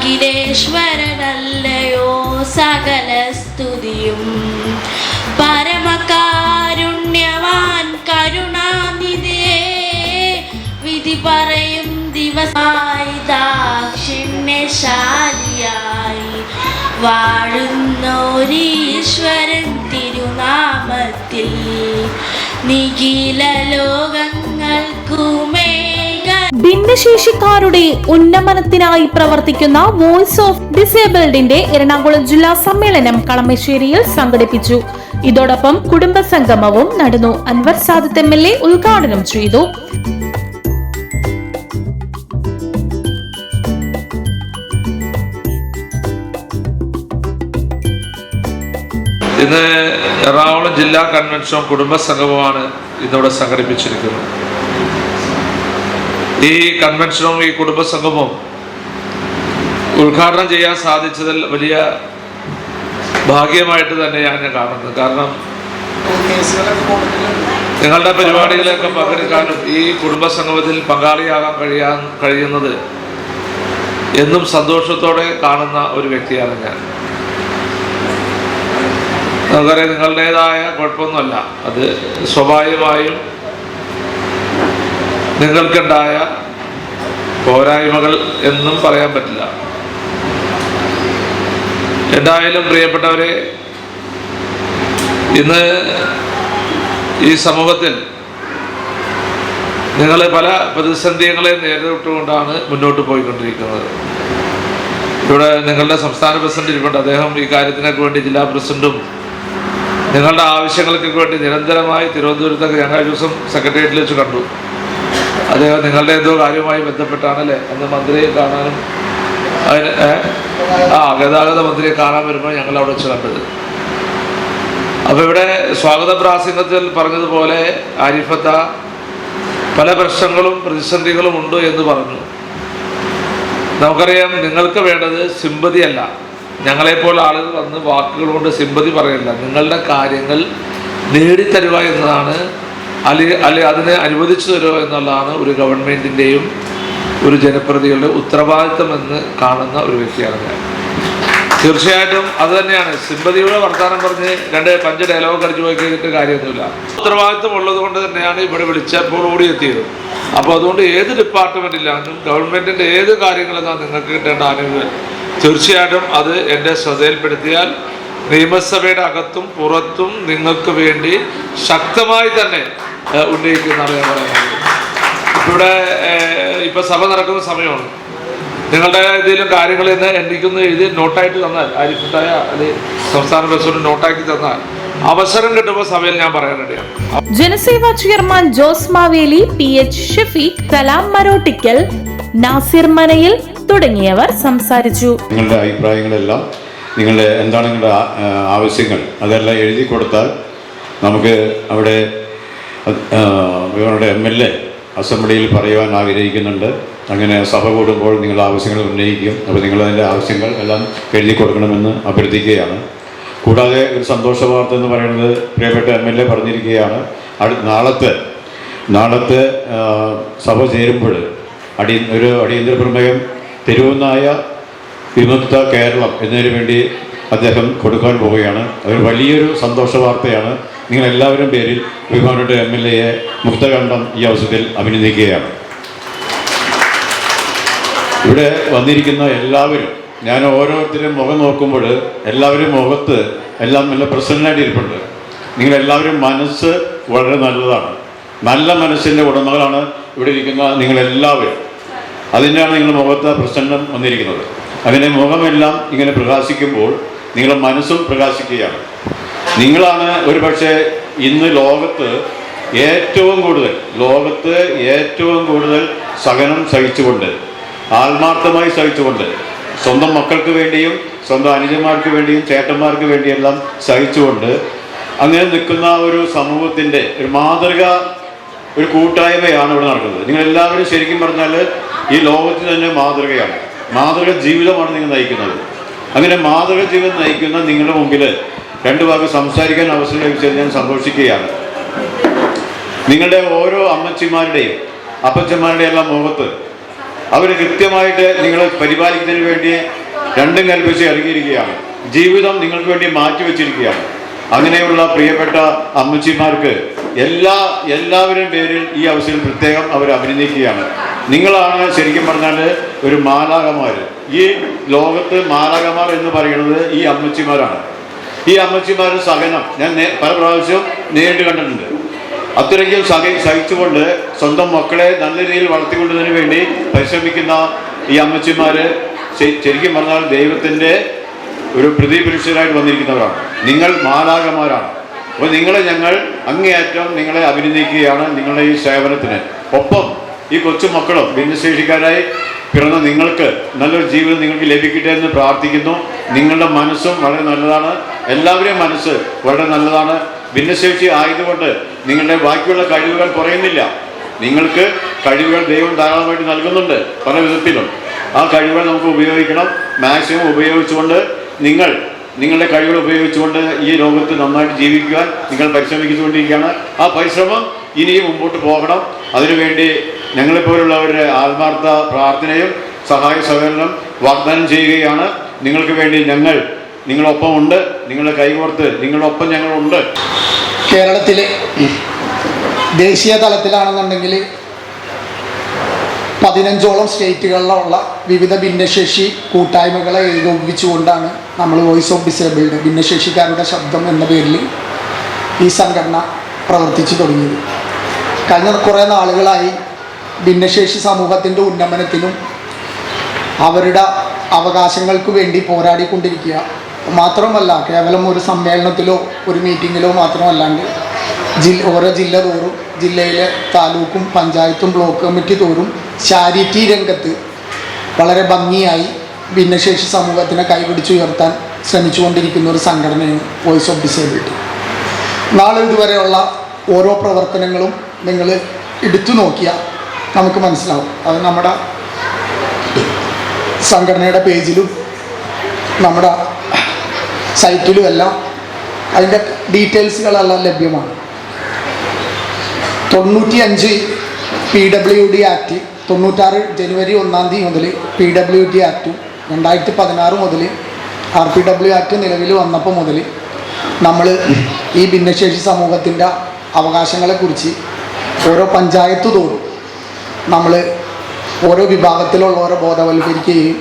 അഖിലേശ്വരനല്ലയോ സകല സ്തുതിയും പരമകാരുണ്യവാൻ കരുണാനിധിയെ വിധി പറയും ദിവസമായി ദാക്ഷിണ്യശാലിയായി. വാഴുന്നോരീശ്വരൻ തിരുനാമത്തിൽ നിഖില ലോകങ്ങൾക്കുമേക ഭിന്നശേഷിക്കാരുടെ ഉന്നമനത്തിനായി പ്രവർത്തിക്കുന്ന വോയിസ് ഓഫ് ഡിസേബിൾഡിന്റെ എറണാകുളം ജില്ലാ സമ്മേളനം കളമശ്ശേരിയിൽ സംഘടിപ്പിച്ചു. ഇതോടൊപ്പം കുടുംബ സംഗമവും നടന്നു. Anwar Sadath M L A ഉദ്ഘാടനം ചെയ്തു. ഇന്ന് എറണാകുളം ജില്ലാ കൺവെൻഷൻ കുടുംബ സംഗമമാണ് ഇന്നിവിടെ സംഘടിപ്പിച്ചിരിക്കുന്നത്. ഈ കൺവെൻഷനും ഈ കുടുംബ സംഗമവും ഉദ്ഘാടനം ചെയ്യാൻ സാധിച്ചതിൽ വലിയ ഭാഗ്യമായിട്ട് തന്നെയാണ് ഞാൻ കാണുന്നത് കാരണം നിങ്ങളുടെ പരിപാടികളൊക്കെ പങ്കെടുക്കാനും ഈ കുടുംബസംഗമത്തിൽ പങ്കാളിയാകാൻ കഴിയാൻ കഴിയുന്നത് എന്നും സന്തോഷത്തോടെ കാണുന്ന ഒരു വ്യക്തിയാണ് ഞാൻ. നമുക്കറിയാം നിങ്ങളുടേതായ കുഴപ്പമൊന്നുമല്ല. അത് സ്വാഭാവികമായും നിങ്ങൾക്കുണ്ടായ പോരായ്മകൾ എന്നും പറയാൻ പറ്റില്ല. എന്തായാലും പ്രിയപ്പെട്ടവരെ ഇന്ന് ഈ സമൂഹത്തിൽ നിങ്ങൾ പല പ്രതിസന്ധികളെ നേരിട്ടുകൊണ്ടാണ് മുന്നോട്ട് പോയിക്കൊണ്ടിരിക്കുന്നത്. ഇവിടെ നിങ്ങളുടെ സംസ്ഥാന പ്രസിഡന്റ് ഇരിപ്പുണ്ട്. അദ്ദേഹം ഈ കാര്യത്തിനൊക്കെ വേണ്ടി ജില്ലാ പ്രസിഡന്റും നിങ്ങളുടെ ആവശ്യങ്ങൾക്കൊക്കെ വേണ്ടി നിരന്തരമായി തിരുവനന്തപുരത്തൊക്കെ ഞങ്ങളുടെ ദിവസം സെക്രട്ടേറിയറ്റിൽ വെച്ച് കണ്ടു. അദ്ദേഹം നിങ്ങളുടെ എന്തോ കാര്യവുമായി ബന്ധപ്പെട്ടാണല്ലേ? അന്ന് മന്ത്രിയെ കാണാനും അതിന്? ആ ഗതാഗത മന്ത്രിയെ കാണാൻ വരുമ്പോൾ ഞങ്ങൾ അവിടെ വെച്ച് കണ്ടത്. ഇവിടെ സ്വാഗത പ്രാസംഗത്തിൽ പറഞ്ഞതുപോലെ ആരിഫത്ത പല പ്രശ്നങ്ങളും പ്രതിസന്ധികളും ഉണ്ട് എന്ന് പറഞ്ഞു. നമുക്കറിയാം നിങ്ങൾക്ക് വേണ്ടത് സിമ്പതി അല്ല. ഞങ്ങളെപ്പോലെ ആളുകൾ വന്ന് വാക്കുകൾ കൊണ്ട് സിമ്പതി പറയില്ല നിങ്ങളുടെ കാര്യങ്ങൾ നേടിത്തരുക എന്നതാണ് അല്ലെ അല്ലെ അതിനെ അനുവദിച്ചു തരുമോ എന്നുള്ളതാണ് ഒരു ഗവൺമെന്റിന്റെയും ഒരു ജനപ്രതികളുടെ ഉത്തരവാദിത്തം എന്ന് കാണുന്ന ഒരു വ്യക്തിയാണ് ഞാൻ. തീർച്ചയായിട്ടും അത് തന്നെയാണ്. സിമ്പതിയുടെ വർത്തമാനം പറഞ്ഞ് രണ്ട് പഞ്ച് ഡയലോഗ് അടിച്ചു പോയി കഴിഞ്ഞിട്ട് കാര്യമൊന്നുമില്ല. ഉത്തരവാദിത്തം ഉള്ളത് കൊണ്ട് തന്നെയാണ് ഇവിടെ വിളിച്ചപ്പോൾ ഓടി എത്തിയത്. അപ്പോൾ അതുകൊണ്ട് ഏത് ഡിപ്പാർട്ട്മെന്റിലാണെങ്കിലും ഗവൺമെന്റിന്റെ ഏത് കാര്യങ്ങളെന്നാണ് നിങ്ങൾക്ക് കിട്ടേണ്ട ആനുകൂല്യം? തീർച്ചയായിട്ടും അത് എന്റെ ശ്രദ്ധയിൽപ്പെടുത്തിയാൽ നിയമസഭയുടെ അകത്തും പുറത്തും നിങ്ങൾക്ക് വേണ്ടി ശക്തമായി തന്നെ ഉന്നയിക്കുന്നതാണ് ഞാൻ പറയുന്നത്. ഇവിടെ ഇപ്പൊ സഭ നടക്കുന്ന സമയമാണ്. നിങ്ങളുടെ ഏതെങ്കിലും കാര്യങ്ങൾ ഇന്ന് എനിക്കൊന്ന് എഴുതി നോട്ടായിട്ട് തന്നാൽ ആരിഫത്തായ അല്ലെങ്കിൽ സംസ്ഥാന പ്രസിഡന്റ് നോട്ടാക്കി തന്നാൽ അവസരം കിട്ടുമ്പോൾ സഭയിൽ ഞാൻ പറയാൻ റെഡിയാണ്. Janaseva chairman Jose Maveli P H Shafeeq Kalam Marottickal Nasir Manayil തുടങ്ങിയവർ സംസാരിച്ചു. നിങ്ങളുടെ അഭിപ്രായങ്ങളെല്ലാം നിങ്ങളുടെ എന്താണ് നിങ്ങളുടെ ആവശ്യങ്ങൾ? അതെല്ലാം എഴുതി കൊടുത്താൽ നമുക്ക് അവിടെ ഇവരുടെ എം എൽ എ അസംബ്ലിയിൽ പറയുവാൻ ആഗ്രഹിക്കുന്നുണ്ട്. അങ്ങനെ സഭ കൂടുമ്പോൾ നിങ്ങൾ ആവശ്യങ്ങൾ ഉന്നയിക്കും. അപ്പോൾ നിങ്ങളതിന്റെ ആവശ്യങ്ങൾ എല്ലാം എഴുതി കൊടുക്കണമെന്ന് അഭ്യർത്ഥിക്കുകയാണ്. കൂടാതെ ഒരു സന്തോഷ വാർത്ത എന്ന് പറയുന്നത് പ്രിയപ്പെട്ട എം എൽ എ പറഞ്ഞിരിക്കുകയാണ്. അടു നാളത്തെ നാളത്തെ സഭ ചേരുമ്പോൾ അടി ഒരു അടിയന്തര പ്രമേയം തെരുവുനായ വിമുക്ത കേരളം എന്നതിനു വേണ്ടി അദ്ദേഹം കൊടുക്കാൻ പോവുകയാണ്. അതൊരു വലിയൊരു സന്തോഷ വാർത്തയാണ്. നിങ്ങൾ എല്ലാവരും പേരിൽ ബഹുമാനയുടെ എം എൽ എയെ മുക്തകണ്ഠം ഈ അവസരത്തിൽ അഭിനന്ദിക്കുകയാണ്. ഇവിടെ വന്നിരിക്കുന്ന എല്ലാവരും ഞാൻ ഓരോരുത്തരും മുഖം നോക്കുമ്പോൾ എല്ലാവരും മുഖത്ത് എല്ലാം നല്ല പ്രസന്നമായിട്ട് ഇരിപ്പുണ്ട്. നിങ്ങളെല്ലാവരും മനസ്സ് വളരെ നല്ലതാണ്. നല്ല മനസ്സിന്റെ ഉടമകളാണ് ഇവിടെ ഇരിക്കുന്ന നിങ്ങളെല്ലാവരും. അതിന്റെയാണ് നിങ്ങളുടെ മുഖത്ത് പ്രസന്നം വന്നിരിക്കുന്നത്. അങ്ങനെ മുഖമെല്ലാം ഇങ്ങനെ പ്രകാശിക്കുമ്പോൾ നിങ്ങളുടെ മനസ്സും പ്രകാശിക്കുകയാണ്. നിങ്ങളാണ് ഒരു പക്ഷേ ഇന്ന് ലോകത്ത് ഏറ്റവും കൂടുതൽ ലോകത്ത് ഏറ്റവും കൂടുതൽ സഹനം സഹിച്ചുകൊണ്ട് ആത്മാർത്ഥമായി സഹിച്ചുകൊണ്ട് സ്വന്തം മക്കൾക്ക് വേണ്ടിയും സ്വന്തം അനുജന്മാർക്ക് വേണ്ടിയും ചേട്ടന്മാർക്ക് വേണ്ടിയെല്ലാം സഹിച്ചുകൊണ്ട് അങ്ങനെ നിൽക്കുന്ന ഒരു സമൂഹത്തിന്റെ ഒരു മാതൃക ഒരു കൂട്ടായ്മയാണ് ഇവിടെ നടക്കുന്നത്. നിങ്ങളെല്ലാവരും ശരിക്കും പറഞ്ഞാൽ ഈ ലോകത്തിന് തന്നെ മാതൃകയാണ്. മാതൃക ജീവിതമാണ് നിങ്ങൾ നയിക്കുന്നത്. അങ്ങനെ മാതൃക ജീവിതം നയിക്കുന്ന നിങ്ങളുടെ മുമ്പിൽ രണ്ട് വാക്ക് സംസാരിക്കാൻ അവസരം ലഭിച്ചത് ഞാൻ സന്തോഷിക്കുകയാണ്. നിങ്ങളുടെ ഓരോ അമ്മച്ചിമാരുടെയും അപ്പച്ചന്മാരുടെയും എല്ലാം മുഖത്ത് അവർ കൃത്യമായിട്ട് നിങ്ങളെ പരിപാലിക്കുന്നതിന് വേണ്ടി രണ്ടും കൽപ്പിച്ച് ഇറങ്ങിയിരിക്കുകയാണ്. ജീവിതം നിങ്ങൾക്ക് വേണ്ടി മാറ്റിവെച്ചിരിക്കുകയാണ്. അങ്ങനെയുള്ള പ്രിയപ്പെട്ട അമ്മച്ചിമാർക്ക് എല്ലാ എല്ലാവരുടെയും പേരിൽ ഈ അവസരം പ്രത്യേകം അവർ അഭിനന്ദിക്കുകയാണ്. നിങ്ങളാണ് ശരിക്കും പറഞ്ഞാൽ ഒരു മാലാകമാർ ഈ ലോകത്ത് മാലാകമാർ എന്ന് പറയുന്നത് ഈ അമ്മച്ചിമാരാണ്. ഈ അമ്മച്ചിമാരുടെ സഹനം ഞാൻ പല പ്രാവശ്യവും നേരിട്ട് കണ്ടിട്ടുണ്ട്. അത്രയ്ക്കും സഹ സഹിച്ചുകൊണ്ട് സ്വന്തം മക്കളെ നല്ല രീതിയിൽ വളർത്തിക്കൊണ്ടതിന് വേണ്ടി പരിശ്രമിക്കുന്ന ഈ അമ്മച്ചിമാർ ശരിക്കും പറഞ്ഞാൽ ദൈവത്തിന്റെ ഒരു പ്രതിപുരുഷരായിട്ട് വന്നിരിക്കുന്നവരാണ്. നിങ്ങൾ മാലാകമാരാണ് അപ്പോൾ നിങ്ങളെ ഞങ്ങൾ അങ്ങേയറ്റം നിങ്ങളെ അഭിനന്ദിക്കുകയാണ് നിങ്ങളുടെ ഈ സേവനത്തിന്. ഒപ്പം ഈ കൊച്ചു മക്കളും ഭിന്നശേഷിക്കാരായി പിറന്ന നിങ്ങൾക്ക് നല്ലൊരു ജീവിതം നിങ്ങൾക്ക് ലഭിക്കട്ടെ എന്ന് പ്രാർത്ഥിക്കുന്നു. നിങ്ങളുടെ മനസ്സും വളരെ നല്ലതാണ്. എല്ലാവരുടെയും മനസ്സ് വളരെ നല്ലതാണ്. ഭിന്നശേഷി ആയതുകൊണ്ട് നിങ്ങളുടെ ബാക്കിയുള്ള കഴിവുകൾ കുറയുന്നില്ല. നിങ്ങൾക്ക് കഴിവുകൾ ദൈവം ധാരാളമായിട്ട് നൽകുന്നുണ്ട് പല വിധത്തിലും. ആ കഴിവുകൾ നമുക്ക് ഉപയോഗിക്കണം. മാക്സിമം ഉപയോഗിച്ചുകൊണ്ട് നിങ്ങൾ നിങ്ങളുടെ കഴിവുകൾ ഉപയോഗിച്ചുകൊണ്ട് ഈ ലോകത്ത് നന്നായിട്ട് ജീവിക്കുവാൻ നിങ്ങൾ പരിശ്രമിച്ചുകൊണ്ടിരിക്കുകയാണ്. ആ പരിശ്രമം ഇനിയും മുമ്പോട്ട് പോകണം. അതിനുവേണ്ടി ഞങ്ങളെപ്പോലുള്ളവരുടെ ആത്മാർത്ഥ പ്രാർത്ഥനയും സഹായ സഹകരണം വാഗ്ദാനം ചെയ്യുകയാണ്. നിങ്ങൾക്ക് വേണ്ടി ഞങ്ങൾ നിങ്ങളൊപ്പം ഉണ്ട് നിങ്ങളെ കൈകോർത്ത് നിങ്ങളൊപ്പം ഞങ്ങളുണ്ട്. കേരളത്തിലെ ദേശീയ തലത്തിലാണെന്നുണ്ടെങ്കിൽ പതിനഞ്ചോളം സ്റ്റേറ്റുകളിലുള്ള വിവിധ ഭിന്നശേഷി കൂട്ടായ്മകളെ ഏകോപിപ്പിച്ചുകൊണ്ടാണ് നമ്മൾ വോയിസ് ഓഫ് ഡിസേബിൾഡ് ഭിന്നശേഷിക്കാരുടെ ശബ്ദം എന്ന പേരിൽ ഈ സംഘടന പ്രവർത്തിച്ചു തുടങ്ങിയത്. കഴിഞ്ഞ കുറേ നാളുകളായി ഭിന്നശേഷി സമൂഹത്തിന്റെ ഉന്നമനത്തിനും അവരുടെ അവകാശങ്ങൾക്ക് വേണ്ടി പോരാടിക്കൊണ്ടിരിക്കുക. മാത്രമല്ല കേവലം ഒരു സമ്മേളനത്തിലോ ഒരു മീറ്റിങ്ങിലോ മാത്രമല്ലാണ്ട് ജില്ല ഓരോ ജില്ല തോറും ജില്ലയിലെ താലൂക്കും പഞ്ചായത്തും ബ്ലോക്ക് കമ്മിറ്റി തോറും ചാരിറ്റി രംഗത്ത് വളരെ ഭംഗിയായി ഭിന്നശേഷി സമൂഹത്തിനെ കൈപിടിച്ചുയർത്താൻ ശ്രമിച്ചുകൊണ്ടിരിക്കുന്ന ഒരു സംഘടനയാണ് വോയിസ് ഓഫ് ഡിസേബിലിറ്റി നാളെ ഇതുവരെയുള്ള ഓരോ പ്രവർത്തനങ്ങളും നിങ്ങൾ എടുത്തു നോക്കിയാൽ നമുക്ക് മനസ്സിലാവും. അത് നമ്മുടെ സംഘടനയുടെ പേജിലും നമ്മുടെ സൈറ്റിലും എല്ലാം അതിന്റെ ഡീറ്റെയിൽസുകളെല്ലാം ലഭ്യമാണ്. തൊണ്ണൂറ്റി അഞ്ച് പി ഡബ്ല്യു ഡി ആക്ട് തൊണ്ണൂറ്റാറ് ജനുവരി ഒന്നാം തീയതി മുതൽ പി ഡബ്ല്യു ഡി ആക്റ്റും രണ്ടായിരത്തി പതിനാറ് മുതൽ ആർ പി ഡബ്ല്യു ആക്ട് നിലവിൽ വന്നപ്പോൾ മുതൽ നമ്മൾ ഈ ഭിന്നശേഷി സമൂഹത്തിന്റെ അവകാശങ്ങളെക്കുറിച്ച് ഓരോ പഞ്ചായത്ത് തോറും നമ്മൾ ഓരോ വിഭാഗത്തിലുള്ള ഓരോ ബോധവൽക്കരിക്കുകയും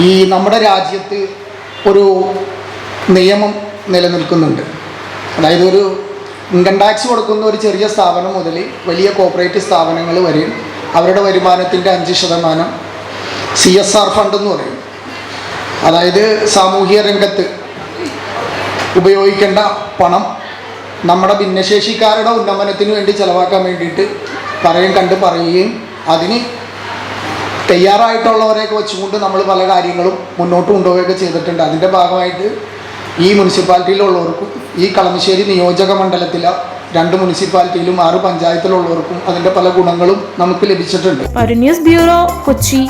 ഈ നമ്മുടെ രാജ്യത്ത് ഒരു നിയമം നിലനിൽക്കുന്നുണ്ട്. അതായത് ഒരു ഇൻകം ടാക്സ് കൊടുക്കുന്ന ഒരു ചെറിയ സ്ഥാപനം മുതൽ വലിയ കോപ്പറേറ്റീവ് സ്ഥാപനങ്ങൾ വരെ അവരുടെ വരുമാനത്തിന്റെ അഞ്ച് ശതമാനം സി എസ് ആർ ഫണ്ട് എന്ന് പറയും. അതായത് സാമൂഹിക രംഗത്ത് ഉപയോഗിക്കേണ്ട പണം നമ്മുടെ ഭിന്നശേഷിക്കാരുടെ ഉന്നമനത്തിന് വേണ്ടി ചെലവാക്കാൻ വേണ്ടിയിട്ട് പറയും കണ്ട് പറയുകയും അതിന് തയ്യാറായിട്ടുള്ളവരെയൊക്കെ വെച്ചുകൊണ്ട് നമ്മൾ പല കാര്യങ്ങളും മുന്നോട്ട് കൊണ്ടുപോവുകയൊക്കെ ചെയ്തിട്ടുണ്ട്. അതിന്റെ ഭാഗമായിട്ട് ഈ മുനിസിപ്പാലിറ്റിയിലുള്ളവർക്കും ഈ കളമശ്ശേരി നിയോജക മണ്ഡലത്തിലെ രണ്ട് മുനിസിപ്പാലിറ്റിയിലും ആറ് പഞ്ചായത്തിലുള്ളവർക്കും അതിന്റെ പല ഗുണങ്ങളും നമുക്ക് ലഭിച്ചിട്ടുണ്ട്. News bureau Kochi